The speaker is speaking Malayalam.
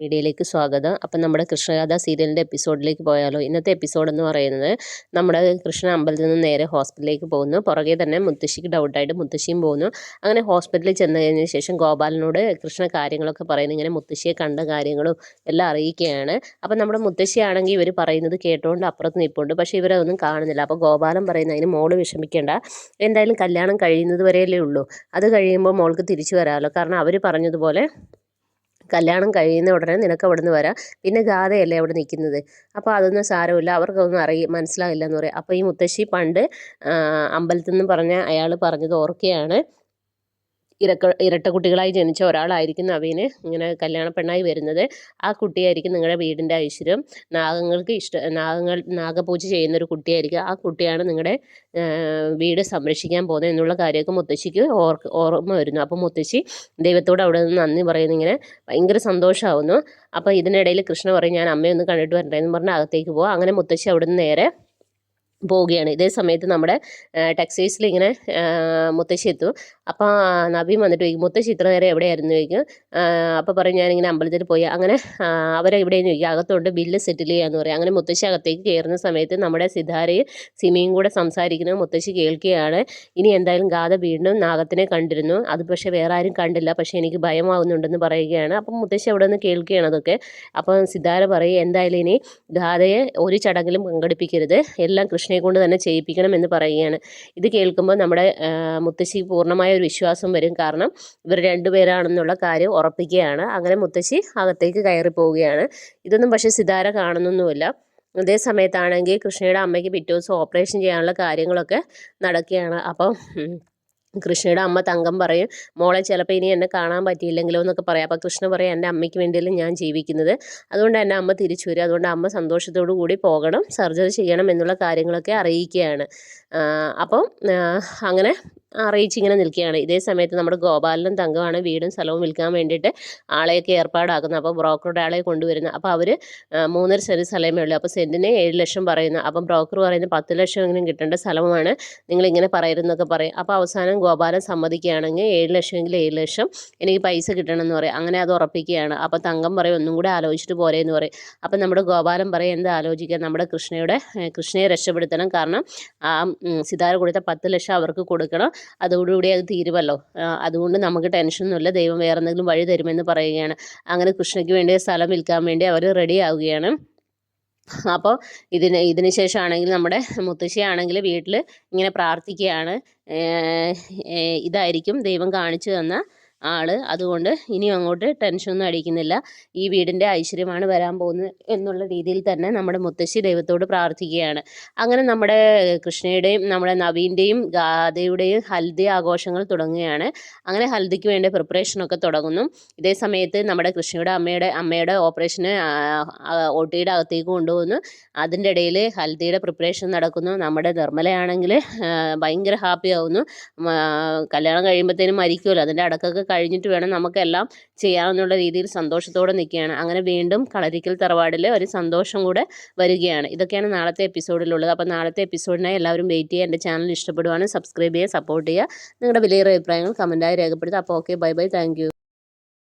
വീഡിയോയിലേക്ക് സ്വാഗതം. അപ്പം നമ്മുടെ കൃഷ്ണഗാഥ സീരിയലിന്റെ എപ്പിസോഡിലേക്ക് പോയാലോ? ഇന്നത്തെ എപ്പിസോഡ് എന്ന് പറയുന്നത് നമ്മുടെ കൃഷ്ണ അമ്പലത്തിൽ നിന്ന് നേരെ ഹോസ്പിറ്റലിലേക്ക് പോകുന്നു. പുറകെ തന്നെ മുത്തശ്ശിക്ക് ഡൗട്ടായിട്ട് മുത്തശ്ശിയും പോകുന്നു. അങ്ങനെ ഹോസ്പിറ്റലിൽ ചെന്ന് കഴിഞ്ഞതിന് ശേഷം ഗോപാലനോട് കൃഷ്ണ കാര്യങ്ങളൊക്കെ പറയുന്നു. ഇങ്ങനെ മുത്തശ്ശിയെ കണ്ട കാര്യങ്ങളും എല്ലാം അറിയിക്കുകയാണ്. അപ്പം നമ്മുടെ മുത്തശ്ശിയാണെങ്കിൽ ഇവർ പറയുന്നത് കേട്ടുകൊണ്ട് അപ്പുറത്ത് നിൽപ്പുണ്ട്. പക്ഷേ ഇവരതൊന്നും കാണുന്നില്ല. അപ്പോൾ ഗോപാലൻ പറയുന്ന അതിന് മോൾ വിഷമിക്കേണ്ട. എന്തായാലും കല്യാണം കഴിയുന്നത് വരെയല്ലേ ഉള്ളൂ. അത് കഴിയുമ്പോൾ മോൾക്ക് തിരിച്ചു വരാമല്ലോ. കാരണം അവർ പറഞ്ഞതുപോലെ കല്യാണം കഴിയുന്ന ഉടനെ നിനക്ക് അവിടെ നിന്ന് വരാം. പിന്നെ ഗാഥയല്ലേ അവിടെ നിൽക്കുന്നത്? അപ്പോൾ അതൊന്നും സാരമില്ല. അവർക്കൊന്നും അറിയ മനസ്സിലാകില്ല എന്ന് പറയും. അപ്പോൾ ഈ മുത്തശ്ശി പണ്ട് അമ്പലത്തിൽ നിന്ന് പറഞ്ഞ അയാൾ പറഞ്ഞത് ഓർക്കുകയാണ് ഇരക്ക ഇരട്ട കുട്ടികളായി ജനിച്ച ഒരാളായിരിക്കും നവീന് ഇങ്ങനെ കല്യാണ പെണ്ണായി വരുന്നത്. ആ കുട്ടിയായിരിക്കും നിങ്ങളുടെ വീടിന്റെ ഐശ്വര്യം. നാഗങ്ങൾക്ക് ഇഷ്ട നാഗങ്ങൾ നാഗപൂജ ചെയ്യുന്ന ഒരു കുട്ടിയായിരിക്കും. ആ കുട്ടിയാണ് നിങ്ങളുടെ വീട് സംരക്ഷിക്കാൻ പോകുന്നത് എന്നുള്ള കാര്യമൊക്കെ മുത്തശ്ശിക്ക് ഓർക്ക് ഓർമ്മ വരുന്നു. അപ്പോൾ മുത്തശ്ശി ദൈവത്തോട് അവിടെ നിന്ന് നന്ദി പറയുന്നു. ഇങ്ങനെ ഭയങ്കര സന്തോഷമാവുന്നു. അപ്പോൾ ഇതിനിടയിൽ കൃഷ്ണ പറയും ഞാൻ അമ്മയൊന്ന് കണ്ടിട്ട് വരണ്ടേ എന്ന് പറഞ്ഞ് അകത്തേക്ക് പോകും അങ്ങനെ മുത്തശ്ശി അവിടെ നിന്ന് നേരെ പോവുകയാണ്. ഇതേ സമയത്ത് നമ്മുടെ ടെക്സ്റ്റൈൽസിൽ ഇങ്ങനെ മുത്തശ്ശി എത്തും. അപ്പോൾ നബീം വന്നിട്ട് ചോദിക്കും മുത്തശ്ശി ഇത്ര നേരം എവിടെയായിരുന്നു? ചോദിക്കും. അപ്പോൾ പറയും ഞാനിങ്ങനെ അമ്പലത്തിൽ പോയി. അങ്ങനെ അവരെ എവിടെയെന്ന് ചോദിക്കും. അകത്തോണ്ട് ബില്ല് സെറ്റിൽ ചെയ്യാന്ന് പറയും. അങ്ങനെ മുത്തശ്ശി അകത്തേക്ക് കയറുന്ന സമയത്ത് നമ്മുടെ സിതാരയും സിമിയും കൂടെ സംസാരിക്കുന്നത് മുത്തശ്ശി കേൾക്കുകയാണ്. ഇനി എന്തായാലും ഗാഥ വീണ്ടും നാഗത്തിനെ കണ്ടിരുന്നു. അത് പക്ഷേ വേറെ ആരും കണ്ടില്ല. പക്ഷേ എനിക്ക് ഭയമാവുന്നുണ്ടെന്ന് പറയുകയാണ്. അപ്പം മുത്തശ്ശി അവിടെ നിന്ന് കേൾക്കുകയാണ് അതൊക്കെ. അപ്പം സിതാര പറയും എന്തായാലും ഇനി ഗാഥയെ ഒരു ചടങ്ങിലും പങ്കെടുപ്പിക്കരുത്. എല്ലാം കൃഷ്ണയെ കൊണ്ട് തന്നെ ചെയ്യിപ്പിക്കണം എന്ന് പറയുകയാണ്. ഇത് കേൾക്കുമ്പോൾ നമ്മുടെ മുത്തശ്ശി പൂർണമായ ഒരു വിശ്വാസം വരും. കാരണം ഇവർ രണ്ടുപേരാണെന്നുള്ള കാര്യം ഉറപ്പിക്കുകയാണ്. അങ്ങനെ മുത്തശ്ശി അകത്തേക്ക് കയറി പോവുകയാണ്. ഇതൊന്നും പക്ഷേ സിതാര കാണുന്നൊന്നുമില്ല. അതേ സമയത്താണെങ്കിൽ കൃഷ്ണയുടെ അമ്മയ്ക്ക് പിറ്റേ ദിവസം ഓപ്പറേഷൻ ചെയ്യാനുള്ള കാര്യങ്ങളൊക്കെ നടക്കുകയാണ്. അപ്പം കൃഷ്ണയുടെ അമ്മ തങ്കം പറയും മോളെ ചിലപ്പോൾ ഇനി എന്നെ കാണാൻ പറ്റിയില്ലെങ്കിലോ എന്നൊക്കെ പറയാം. അപ്പോൾ കൃഷ്ണ പറയും എന്റെ അമ്മയ്ക്ക് വേണ്ടിയല്ലേ ഞാൻ ജീവിക്കുന്നത്. അതുകൊണ്ട് എന്റെ അമ്മ തിരിച്ചു വരും. അതുകൊണ്ട് അമ്മ സന്തോഷത്തോടു കൂടി പോകണം സർജറി ചെയ്യണം എന്നുള്ള കാര്യങ്ങളൊക്കെ അറിയിക്കുകയാണ്. അപ്പം അങ്ങനെ അറിയിച്ചിങ്ങനെ നിൽക്കുകയാണ്. ഇതേ സമയത്ത് നമ്മുടെ ഗോപാലനും തങ്കമാണ് വീടും സ്ഥലവും വിൽക്കാൻ വേണ്ടിയിട്ട് ആളെയൊക്കെ ഏർപ്പാടാക്കുന്നത്. അപ്പോൾ ബ്രോക്കറുടെ ആളെ കൊണ്ടുവരുന്നത്. അപ്പോൾ അവർ മൂന്നര സെന്റ് സ്ഥലമേ ഉള്ളൂ. അപ്പോൾ സെന്റിന് ഏഴ് ലക്ഷം പറയുന്നു. അപ്പം ബ്രോക്കർ പറയുന്നത് പത്ത് ലക്ഷം എങ്കിലും കിട്ടേണ്ട സ്ഥലമാണ്. നിങ്ങളിങ്ങനെ പറയരുതെന്നൊക്കെ പറയും. അപ്പോൾ അവസാനം ഗോപാലൻ സമ്മതിക്കുകയാണെങ്കിൽ ഏഴ് ലക്ഷമെങ്കിൽ ഏഴ് ലക്ഷം എനിക്ക് പൈസ കിട്ടണമെന്ന് പറയും. അങ്ങനെ അത് ഉറപ്പിക്കുകയാണ്. അപ്പോൾ തങ്കം പറയും ഒന്നും കൂടെ ആലോചിച്ചിട്ട് പോരെ എന്ന് പറയും. അപ്പം നമ്മുടെ ഗോപാലൻ പറയും എന്താ ആലോചിക്കുക നമ്മുടെ കൃഷ്ണയുടെ കൃഷ്ണയെ രക്ഷപ്പെടുത്തണം. കാരണം ആ സിതാര കൊടുത്ത പത്ത് ലക്ഷം അവർക്ക് കൊടുക്കണം. അതോടുകൂടി അത് തീരുമല്ലോ. അതുകൊണ്ട് നമുക്ക് ടെൻഷനൊന്നുമില്ല ദൈവം വേറെ എന്തെങ്കിലും വഴി തരുമെന്ന് പറയുകയാണ്. അങ്ങനെ കൃഷ്ണയ്ക്ക് വേണ്ടി സ്ഥലം വിൽക്കാൻ വേണ്ടി അവർ റെഡി ആവുകയാണ്. അപ്പോൾ ഇതിന് ഇതിന് ശേഷമാണെങ്കിൽ നമ്മുടെ മുത്തശ്ശിയാണെങ്കിൽ വീട്ടിൽ ഇങ്ങനെ പ്രാർത്ഥിക്കുകയാണ്. ഇതായിരിക്കും ദൈവം കാണിച്ചു തന്ന ആൾ അതുകൊണ്ട് ഇനി അങ്ങോട്ട് ടെൻഷനൊന്നും അടിക്കുന്നില്ല. ഈ വീടിന്റെ ഐശ്വര്യമാണ് വരാൻ പോകുന്നത് എന്നുള്ള രീതിയിൽ തന്നെ നമ്മുടെ മുത്തശ്ശി ദൈവത്തോട് പ്രാർത്ഥിക്കുകയാണ്. അങ്ങനെ നമ്മുടെ കൃഷ്ണയുടെയും നമ്മുടെ നവീന്റെയും ഗാഥയുടെയും ഹൽദി ആഘോഷങ്ങൾ തുടങ്ങുകയാണ്. അങ്ങനെ ഹൽദിക്ക് വേണ്ട പ്രിപ്പറേഷനൊക്കെ തുടങ്ങുന്നു. ഇതേ സമയത്ത് നമ്മുടെ കൃഷ്ണയുടെ അമ്മയുടെ അമ്മയുടെ ഓപ്പറേഷന് ഒ ടിയുടെ അകത്തേക്ക് കൊണ്ടുപോകുന്നു. അതിന്റെ ഇടയിൽ ഹൽദിയുടെ പ്രിപ്പറേഷൻ നടക്കുന്നു. നമ്മുടെ നിർമ്മലയാണെങ്കിൽ ഭയങ്കര ഹാപ്പി ആവുന്നു. കല്യാണം കഴിയുമ്പോഴത്തേനും മരിക്കുമല്ലോ അതിന്റെ അടക്കമൊക്കെ കഴിഞ്ഞിട്ട് വേണം നമുക്കെല്ലാം ചെയ്യാമെന്നുള്ള രീതിയിൽ സന്തോഷത്തോടെ നിൽക്കുകയാണ്. അങ്ങനെ വീണ്ടും കളരിക്കൽ തറവാടിൽ ഒരു സന്തോഷം കൂടെ വരികയാണ്. ഇതൊക്കെയാണ് നാളത്തെ എപ്പിസോഡിലുള്ളത്. അപ്പോൾ നാളത്തെ എപ്പിസോഡിനായി എല്ലാവരും വെയിറ്റ് ചെയ്യുക. എന്റെ ചാനൽ ഇഷ്ടപ്പെടുവാണ് സബ്സ്ക്രൈബ് ചെയ്യുക സപ്പോർട്ട് ചെയ്യുക. നിങ്ങളുടെ വിലയേറിയ അഭിപ്രായങ്ങൾ കമന്റായി രേഖപ്പെടുത്തുക. അപ്പോൾ ഓക്കെ ബൈ ബൈ. താങ്ക്